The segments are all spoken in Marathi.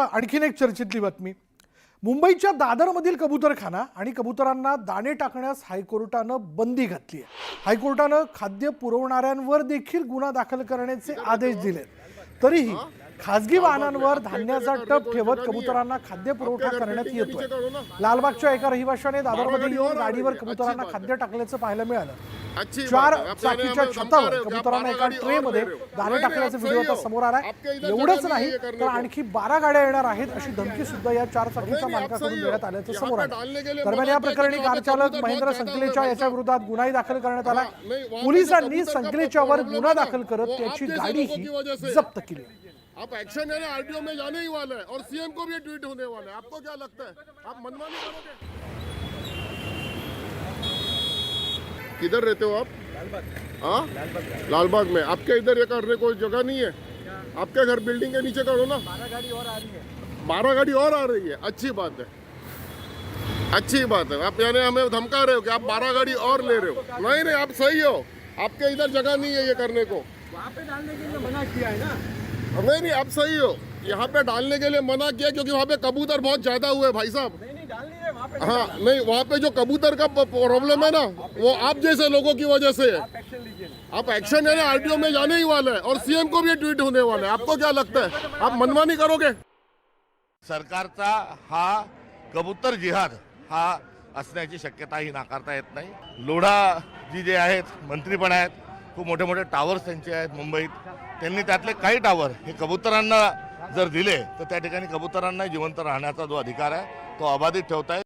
आणखीन एक चर्चेतली बातमी. मुंबईच्या दादरमधील कबुतरखाना आणि कबुतरांना दाणे टाकण्यास हायकोर्टानं बंदी घातली आहे. हायकोर्टानं खाद्य पुरवणाऱ्यांवर देखील गुन्हा दाखल करण्याचे आदेश दिलेत. तरीही खासगी वाहनांवर धान्याचा टप ठेवत कबुतरांना खाद्य पुरवठा करण्यात येतोय. लालबागच्या एका रहिवाशाने दादरमध्ये येऊन गाडीवर कबुतरांना खाद्य टाकल्याचं पाहायला मिळालं. चार है। चाकीच्या छतावर हो कबुतरांना एका ट्रेमध्ये हो। दाणे टाकल्याचा व्हिडिओ आता हो। समोर इधर एवढंच नाही है तर। आणखी बारा गाड्या येणार आहेत अशी धमकी सुद्धा या चार चाकीच्या आप मालकाकडून हो। देण्यात आल्याचं समोर आलं दरम्यान या प्रकरणी वहाँ पे कार चालक कबूतर महेंद्र संकलेच्या याच्या विरोधात गुन्हाही दाखल करण्यात आला. हाँ, पोलिसांनी संकलेच्यावर गुन्हा है दाखल करत त्याची आप जैसे गाडी लोगों ही की वजह से- जप्त केली आप एक्शन है ना आरटीओ में जाने ही वाला है और सीएम को भी ट्वीट होने वाला है। आपको क्या लगता है? आप मनमानी करोगे? किधर रहते हो आप? हाँ? लालबाग में। आपके इधर ये करने कोई जगह नहीं है? आपके घर बिल्डिंग के नीचे करो ना। बारह गाड़ी और आ रही है। बारह गाड़ी और आ रही है? अच्छी बात है। अच्छी बात है। आप यानी हमें धमका रहे हो कि आप बारह गाड़ी और ले रहे हो। नहीं नहीं आप सही हो। आपके इधर जगह नहीं है ये करने को। वहाँ पे डालने के लिए मना किया है ना। नहीं नहीं आप सही हो। यहाँ पे डालने के लिए मना किया क्योंकि वहाँ पे कबूतर बहुत ज़्यादा हुए भाई साहब। पे हाँ नहीं वहाँ पे जो कबूतर का प्रॉब्लम है ना वो आप जैसे लोगों की वजह से है। आप एक्शन लीजिए ना। आप एक्शन है ना आरटीओ में जाने ही वाला है और सीएम को भी ट्वीट होने वाला है। आपको क्या लगता है? आप मनमानी करोगे? सरकारचा हा कबूतर जिहाद। हा असण्याची शक्यताही नाकारता येत नाही. लोढा जी जे आहेत मंत्री पण आहेत खूप मोठे मोठे टावर्स त्यांचे आहेत मुंबईत. त्यांनी त्यातले काही टावर हे कबुतरांना जर दिले तर त्या ठिकाणी कबुतरांना जिवंत राहण्याचा जो अधिकार आहे तो अबाधित ठेवता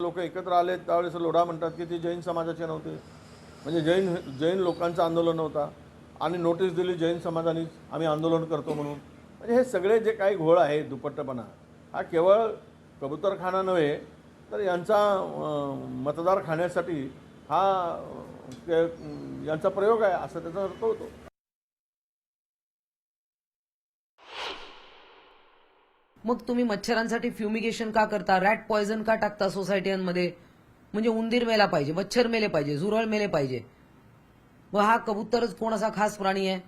लोक एकत्र आले त्यावेळेस लोढा म्हणतात की ते जैन समाजाचे नव्हते. म्हणजे जैन जैन लोकांचं आंदोलन होता. आणि नोटीस दिली जैन समाजाने आम्ही आंदोलन करतो म्हणून. म्हणजे हे सगळे जे काही घोळ आहे दुपट्टपणा हा केवळ कबुतरखाना नव्हे तर यांचा मतदार खाण्यासाठी हा यांचा प्रयोग आहे असं त्याचा अर्थ होतो. मग तुम्ही मच्छरांसाठी फ्युमिगेशन का करता? रॅट पॉयझन का टाकता सोसायट्यांमध्ये? म्हणजे उंदीर मेला पाहिजे मच्छर मेले पाहिजे झुरळ मेले पाहिजे. व हा कबूतरच कोण असा खास प्राणी आहे?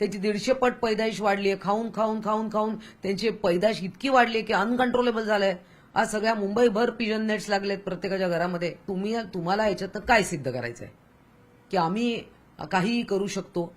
त्याची दीडशे पट पैदाईश वाढली आहे खाऊन खाऊन खाऊन खाऊन. त्यांची पैदाश इतकी वाढली आहे की अनकंट्रोलेबल झालंय. आज सगळ्या मुंबईभर पिजन नेट्स लागलेत प्रत्येकाच्या घरामध्ये. तुम्ही तुम्हाला याच्यात काय सिद्ध करायचंय? की आम्ही काहीही करू शकतो.